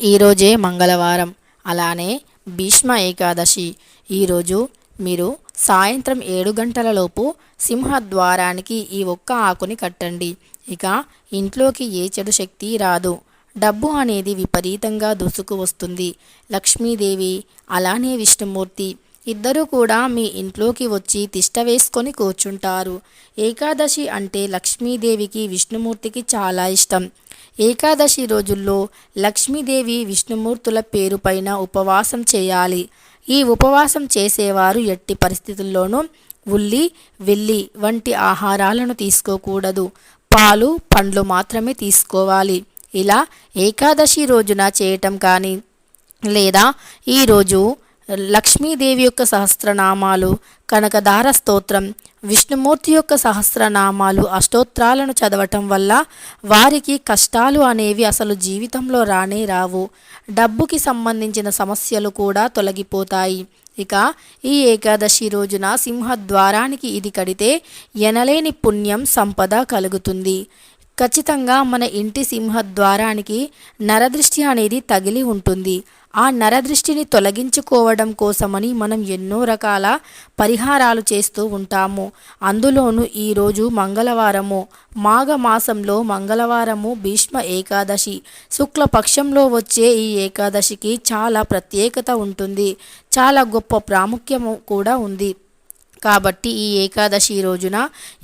ఈరోజే మంగళవారం. అలానే భీష్మ ఏకాదశి. ఈరోజు మీరు సాయంత్రం ఏడు గంటలలోపు సింహద్వారానికి ఈ ఒక్క ఆకుని కట్టండి. ఇక ఇంట్లోకి ఏ చెడు శక్తి రాదు. డబ్బు అనేది విపరీతంగా దూసుకు వస్తుంది. లక్ష్మీదేవి అలానే విష్ణుమూర్తి ఇద్దరూ కూడా మీ ఇంట్లోకి వచ్చి తిష్ట వేసుకొని కూర్చుంటారు. ఏకాదశి అంటే లక్ష్మీదేవికి విష్ణుమూర్తికి చాలా ఇష్టం. ఏకాదశి రోజుల్లో లక్ష్మీదేవి విష్ణుమూర్తుల పేరుపైన ఉపవాసం చేయాలి. ఈ ఉపవాసం చేసేవారు ఎట్టి పరిస్థితుల్లోనూ ఉల్లి వెల్లి వంటి ఆహారాలను తీసుకోకూడదు. పాలు పండ్లు మాత్రమే తీసుకోవాలి. ఇలా ఏకాదశి రోజున చేయటం కానీ లేదా ఈరోజు లక్ష్మీదేవి యొక్క సహస్రనామాలు కనకధార స్తోత్రం విష్ణుమూర్తి యొక్క సహస్రనామాలు అష్టోత్రాలను చదవటం వల్ల వారికి కష్టాలు అనేవి అసలు జీవితంలో రానే రావు. డబ్బుకి సంబంధించిన సమస్యలు కూడా తొలగిపోతాయి. ఇక ఈ ఏకాదశి రోజున సింహద్వారానికి ఇది కడితే ఎనలేని పుణ్యం సంపద కలుగుతుంది. ఖచ్చితంగా మన ఇంటి సింహద్వారానికి నరదృష్టి అనేది తగిలి ఉంటుంది. ఆ నరదృష్టిని తొలగించుకోవడం కోసమని మనం ఎన్నో రకాల పరిహారాలు చేస్తూ ఉంటాము. అందులోనూ ఈరోజు మంగళవారము మాఘమాసంలో మంగళవారము భీష్మ ఏకాదశి శుక్లపక్షంలో వచ్చే ఈ ఏకాదశికి చాలా ప్రత్యేకత ఉంటుంది. చాలా గొప్ప ప్రాముఖ్యము కూడా ఉంది. కాబట్టి ఈ ఏకాదశి రోజున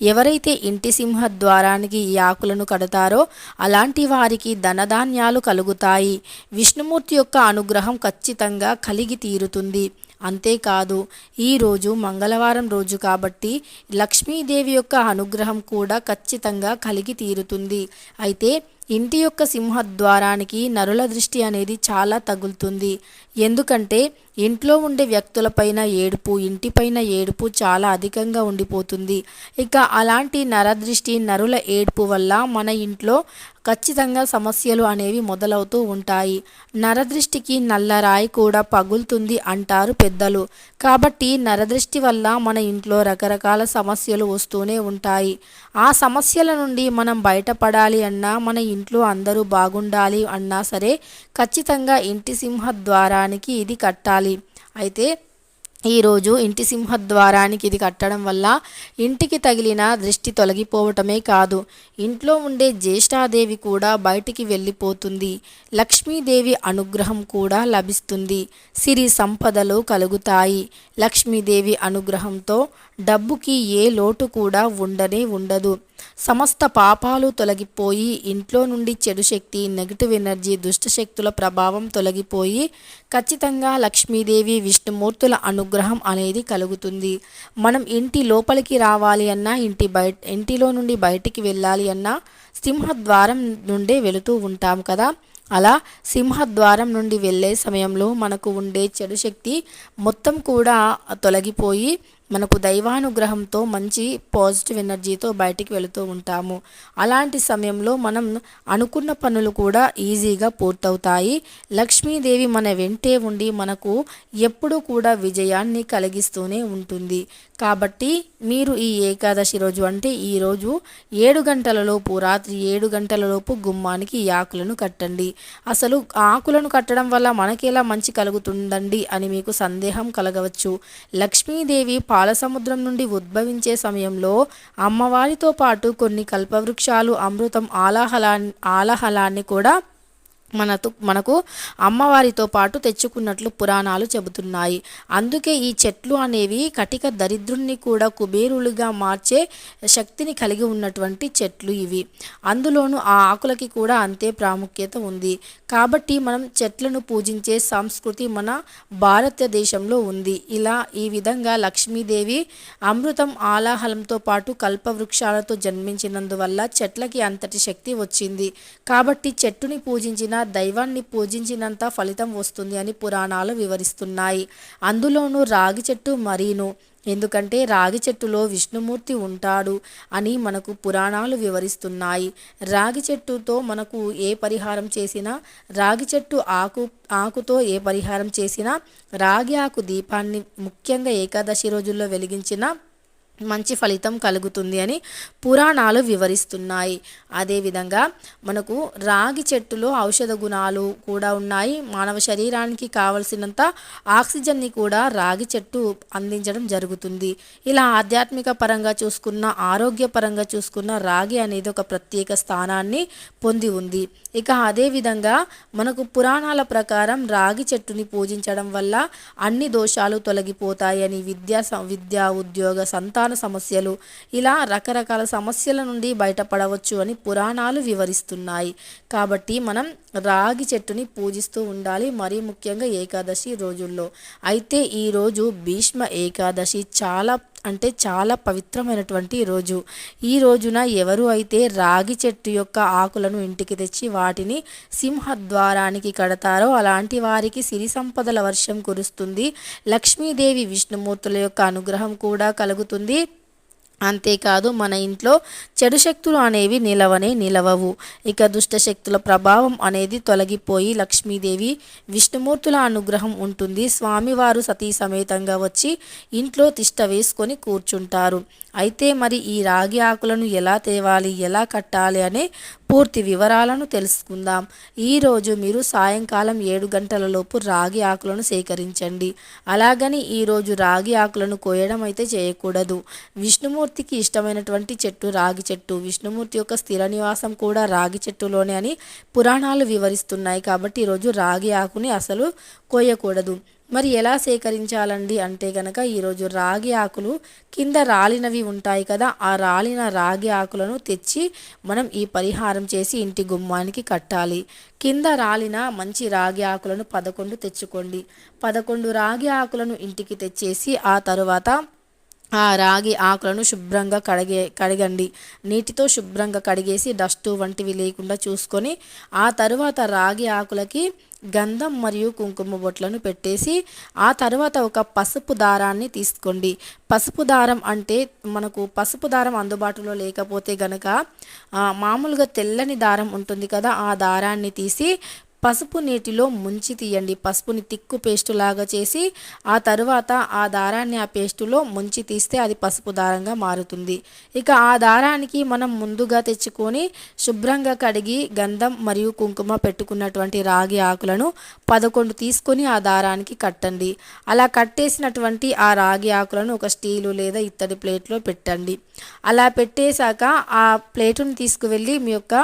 ఎవరైతే ఇంటి సింహ ద్వారానికి ఈ ఆకులను కడతారో అలాంటి వారికి ధనధాన్యాలు కలుగుతాయి. విష్ణుమూర్తి యొక్క అనుగ్రహం ఖచ్చితంగా కలిగి తీరుతుంది. అంతేకాదు ఈరోజు మంగళవారం రోజు కాబట్టి లక్ష్మీదేవి యొక్క అనుగ్రహం కూడా ఖచ్చితంగా కలిగి తీరుతుంది. అయితే ఇంటి యొక్క సింహద్వారానికి నరుల దృష్టి అనేది చాలా తగులుతుంది. ఎందుకంటే ఇంట్లో ఉండే వ్యక్తులపైన ఏడుపు ఇంటిపైన ఏడుపు చాలా అధికంగా ఉండిపోతుంది. ఇక అలాంటి నరదృష్టి నరుల ఏడుపు వల్ల మన ఇంట్లో ఖచ్చితంగా సమస్యలు అనేవి మొదలవుతూ ఉంటాయి. నరదృష్టికి నల్లరాయి కూడా పగులుతుంది అంటారు పెద్దలు. కాబట్టి నరదృష్టి వల్ల మన ఇంట్లో రకరకాల సమస్యలు వస్తూనే ఉంటాయి. ఆ సమస్యల నుండి మనం బయటపడాలి అన్నా మన ఇంట్లో అందరూ బాగుండాలి అన్నా సరే ఖచ్చితంగా ఇంటి సింహ ద్వారానికి ఇది కట్టాలి. అయితే ఈరోజు ఇంటి సింహద్వారానికి ఇది కట్టడం వల్ల ఇంటికి తగిలిన దృష్టి తొలగిపోవటమే కాదు. ఇంట్లో ఉండే జ్యేష్ఠాదేవి కూడా బయటికి వెళ్ళిపోతుంది. లక్ష్మీదేవి అనుగ్రహం కూడా లభిస్తుంది. సిరి సంపదలు కలుగుతాయి. లక్ష్మీదేవి అనుగ్రహంతో డబ్బుకి ఏ లోటు కూడా ఉండనే ఉండదు. సమస్త పాపాలు తొలగిపోయి ఇంట్లో నుండి చెడు శక్తి నెగిటివ్ ఎనర్జీ దుష్ట శక్తుల ప్రభావం తొలగిపోయి ఖచ్చితంగా లక్ష్మీదేవి విష్ణుమూర్తుల అనుగ్రహం అనేది కలుగుతుంది. మనం ఇంటి లోపలికి రావాలి అన్నా ఇంటి బయట ఇంటిలో నుండి బయటికి వెళ్ళాలి అన్నా సింహద్వారం నుండే వెళుతూ ఉంటాం కదా. అలా సింహద్వారం నుండి వెళ్ళే సమయంలో మనకు ఉండే చెడు శక్తి మొత్తం కూడా తొలగిపోయి మనకు దైవానుగ్రహంతో మంచి పాజిటివ్ ఎనర్జీతో బయటికి వెళుతూ ఉంటాము. అలాంటి సమయంలో మనం అనుకున్న పనులు కూడా ఈజీగా పూర్తవుతాయి. లక్ష్మీదేవి మన వెంటే ఉండి మనకు ఎప్పుడూ కూడా విజయాన్ని కలిగిస్తూనే ఉంటుంది. కాబట్టి మీరు ఈ ఏకాదశి రోజు అంటే ఈరోజు ఏడు గంటలలోపు రాత్రి ఏడు గంటలలోపు గుమ్మానికి ఈ ఆకులను కట్టండి. అసలు ఆకులను కట్టడం వల్ల మనకి ఎలా మంచి కలుగుతుందండి అని మీకు సందేహం కలగవచ్చు. లక్ష్మీదేవి పాలసముద్రం నుండి ఉద్భవించే సమయంలో అమ్మవారితో పాటు కొన్ని కల్పవృక్షాలు అమృతం ఆలాహలా ఆలాహలాన్ని కూడా మనతో మనకు అమ్మవారితో పాటు తెచ్చుకున్నట్లు పురాణాలు చెబుతున్నాయి. అందుకే ఈ చెట్లు అనేవి కటిక దరిద్రుణ్ణి కూడా కుబేరులుగా మార్చే శక్తిని కలిగి ఉన్నటువంటి చెట్లు ఇవి. అందులోనూ ఆ ఆకులకి కూడా అంతే ప్రాముఖ్యత ఉంది. కాబట్టి మనం చెట్లను పూజించే సంస్కృతి మన భారతదేశంలో ఉంది. ఇలా ఈ విధంగా లక్ష్మీదేవి అమృతం ఆలాహలంతో పాటు కల్పవృక్షాలతో జన్మించినందువల్ల చెట్లకి అంతటి శక్తి వచ్చింది. కాబట్టి చెట్టుని పూజించిన దైవాన్ని పూజించినంత ఫలితం వస్తుంది అని పురాణాలు వివరిస్తున్నాయి. అందులోనూ రాగి చెట్టు మరీను. ఎందుకంటే రాగి చెట్టులో విష్ణుమూర్తి ఉంటాడు అని మనకు పురాణాలు వివరిస్తున్నాయి. రాగి చెట్టుతో మనకు ఏ పరిహారం చేసినా రాగి చెట్టు ఆకు ఆకుతో ఏ పరిహారం చేసినా రాగి ఆకు దీపాన్ని ముఖ్యంగా ఏకాదశి రోజుల్లో వెలిగించిన మంచి ఫలితం కలుగుతుంది అని పురాణాలు వివరిస్తున్నాయి. అదేవిధంగా మనకు రాగి చెట్టులో ఔషధ గుణాలు కూడా ఉన్నాయి. మానవ శరీరానికి కావలసినంత ఆక్సిజన్ని కూడా రాగి చెట్టు అందించడం జరుగుతుంది. ఇలా ఆధ్యాత్మిక పరంగా చూసుకున్న ఆరోగ్యపరంగా చూసుకున్న రాగి అనేది ఒక ప్రత్యేక స్థానాన్ని పొంది ఉంది. ఇక అదేవిధంగా మనకు పురాణాల ప్రకారం రాగి చెట్టుని పూజించడం వల్ల అన్ని దోషాలు తొలగిపోతాయని విద్యా విద్యా ఉద్యోగ సంతాన సమస్యలు. ఇలా రకరకాల సమస్యల నుండి బయటపడవచ్చు అని పురాణాలు వివరిస్తున్నాయి. కాబట్టి మనం రాగి చెట్టుని పూజిస్తూ ఉండాలి మరీ ముఖ్యంగా ఏకాదశి రోజుల్లో. అయితే ఈరోజు భీష్మ ఏకాదశి చాలా అంటే చాలా పవిత్రమైనటువంటి రోజు. ఈ రోజున ఎవరు అయితే రాగి చెట్టు యొక్క ఆకులను ఇంటికి తెచ్చి వాటిని సింహద్వారానికి కడతారో అలాంటి వారికి సిరి సంపదల వర్షం కురుస్తుంది. లక్ష్మీదేవి విష్ణుమూర్తుల యొక్క అనుగ్రహం కూడా కలుగుతుంది. అంతేకాదు మన ఇంట్లో చెడు శక్తులు అనేవి నిలవనే నిలవవు. ఇక దుష్ట శక్తుల ప్రభావం అనేది తొలగిపోయి లక్ష్మీదేవి విష్ణుమూర్తుల అనుగ్రహం ఉంటుంది. స్వామివారు సతీ సమేతంగా వచ్చి ఇంట్లో తిష్ట వేసుకొని కూర్చుంటారు. అయితే మరి ఈ రాగి ఆకులను ఎలా తేవాలి ఎలా కట్టాలి అనే పూర్తి వివరాలను తెలుసుకుందాం. ఈరోజు మీరు సాయంకాలం ఏడు గంటలలోపు రాగి ఆకులను సేకరించండి. అలాగని ఈరోజు రాగి ఆకులను కోయడం అయితే చేయకూడదు. విష్ణుమూర్తికి ఇష్టమైనటువంటి చెట్టు రాగి చెట్టు. విష్ణుమూర్తి యొక్క స్థిర నివాసం కూడా రాగి చెట్టులోనే అని పురాణాలు వివరిస్తున్నాయి. కాబట్టి ఈరోజు రాగి ఆకుని అసలు కోయకూడదు. మరి ఎలా సేకరించాలండి అంటే గనక ఈరోజు రాగి ఆకులు కింద రాలినవి ఉంటాయి కదా ఆ రాలిన రాగి ఆకులను తెచ్చి మనం ఈ పరిహారం చేసి ఇంటి గుమ్మానికి కట్టాలి. కింద రాలిన మంచి రాగి ఆకులను పదకొండు తెచ్చుకోండి. పదకొండు రాగి ఆకులను ఇంటికి తెచ్చేసి ఆ తరువాత ఆ రాగి ఆకులను శుభ్రంగా కడిగే కడగండి. నీటితో శుభ్రంగా కడిగేసి డస్టు వంటివి లేకుండా చూసుకొని ఆ తరువాత రాగి ఆకులకి గంధం మరియు కుంకుమ బొట్లను పెట్టేసి ఆ తర్వాత ఒక పసుపు దారాన్ని తీసుకోండి. పసుపు దారం అంటే మనకు పసుపు దారం అందుబాటులో లేకపోతే గనక మామూలుగా తెల్లని దారం ఉంటుంది కదా ఆ దారాన్ని తీసి పసుపు నీటిలో ముంచి తీయండి. పసుపుని తిక్కు పేస్టు లాగా చేసి ఆ తరువాత ఆ దారాన్ని ఆ పేస్టులో ముంచి తీస్తే అది పసుపు దారంగా మారుతుంది. ఇక ఆ దారానికి మనం ముందుగా తెచ్చుకొని శుభ్రంగా కడిగి గంధం మరియు కుంకుమ పెట్టుకున్నటువంటి రాగి ఆకులను పదకొండు తీసుకొని ఆ దారానికి కట్టండి. అలా కట్టేసినటువంటి ఆ రాగి ఆకులను ఒక స్టీలు లేదా ఇత్తడి ప్లేట్లో పెట్టండి. అలా పెట్టేశాక ఆ ప్లేటును తీసుకువెళ్ళి మీ యొక్క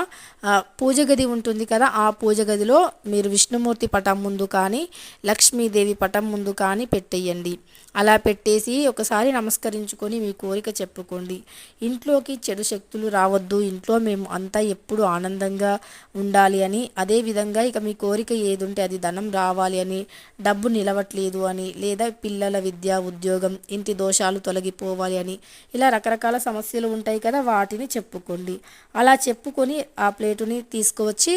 పూజ గది ఉంటుంది కదా ఆ పూజ గదిలో మీరు విష్ణుమూర్తి పటం ముందు కానీ లక్ష్మీదేవి పటం ముందు కానీ పెట్టేయండి. అలా పెట్టేసి ఒకసారి నమస్కరించుకొని మీ కోరిక చెప్పుకోండి. ఇంట్లోకి చెడు శక్తులు రావద్దు. ఇంట్లో మేము అంతా ఎప్పుడు ఆనందంగా ఉండాలి అని అదేవిధంగా ఇక మీ కోరిక ఏది ఉంటే అది ధనం రావాలి అని డబ్బు నిలవట్లేదు అని లేదా పిల్లల విద్య ఉద్యోగం ఇంటి దోషాలు తొలగిపోవాలి అని ఇలా రకరకాల సమస్యలు ఉంటాయి కదా వాటిని చెప్పుకోండి. అలా చెప్పుకొని ఆ ప్లేటుని తీసుకువచ్చి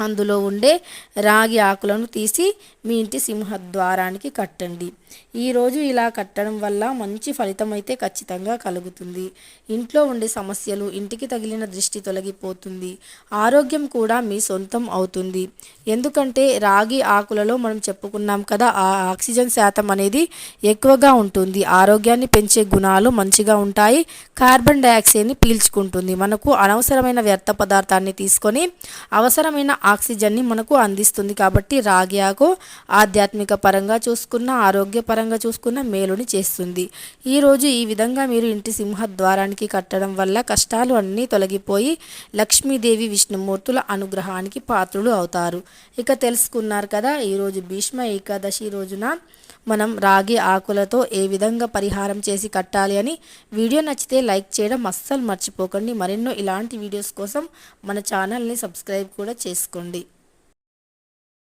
అందులో ఉండే రాగి ఆకులను తీసి మీ ఇంటి సింహద్వారానికి కట్టండి. ఈరోజు ఇలా కట్టడం వల్ల మంచి ఫలితం అయితే ఖచ్చితంగా కలుగుతుంది. ఇంట్లో ఉండే సమస్యలు ఇంటికి తగిలిన దృష్టి తొలగిపోతుంది. ఆరోగ్యం కూడా మీ సొంతం అవుతుంది. ఎందుకంటే రాగి ఆకులలో మనం చెప్పుకున్నాం కదా ఆ ఆక్సిజన్ శాతం అనేది ఎక్కువగా ఉంటుంది. ఆరోగ్యాన్ని పెంచే గుణాలు మంచిగా ఉంటాయి. కార్బన్ డైఆక్సైడ్ని పీల్చుకుంటుంది. మనకు అనవసరమైన వ్యర్థ పదార్థాన్ని తీసుకొని అవసరమైన ఆక్సిజన్ని మనకు అందిస్తుంది కాబట్టి రాగి ఆకు ఆధ్యాత్మిక పరంగా చూసుకున్న ఆరోగ్యపరంగా చూసుకున్న మేలుని చేస్తుంది. ఈరోజు ఈ విధంగా మీరు ఇంటి సింహద్వారానికి కట్టడం వల్ల కష్టాలు అన్నీ తొలగిపోయి లక్ష్మీదేవి విష్ణుమూర్తుల అనుగ్రహానికి పాత్రులు అవుతారు. ఇక తెలుసుకున్నారు కదా ఈరోజు భీష్మ ఏకాదశి రోజున మనం రాగి ఆకులతో ఏ విధంగా పరిహారం చేసి కట్టాలి అని వీడియో నచ్చితే లైక్ చేయడం అస్సలు మర్చిపోకండి. మరెన్నో ఇలాంటి వీడియోస్ కోసం మన ఛానల్ని సబ్స్క్రైబ్ కూడా చేసుకోండి.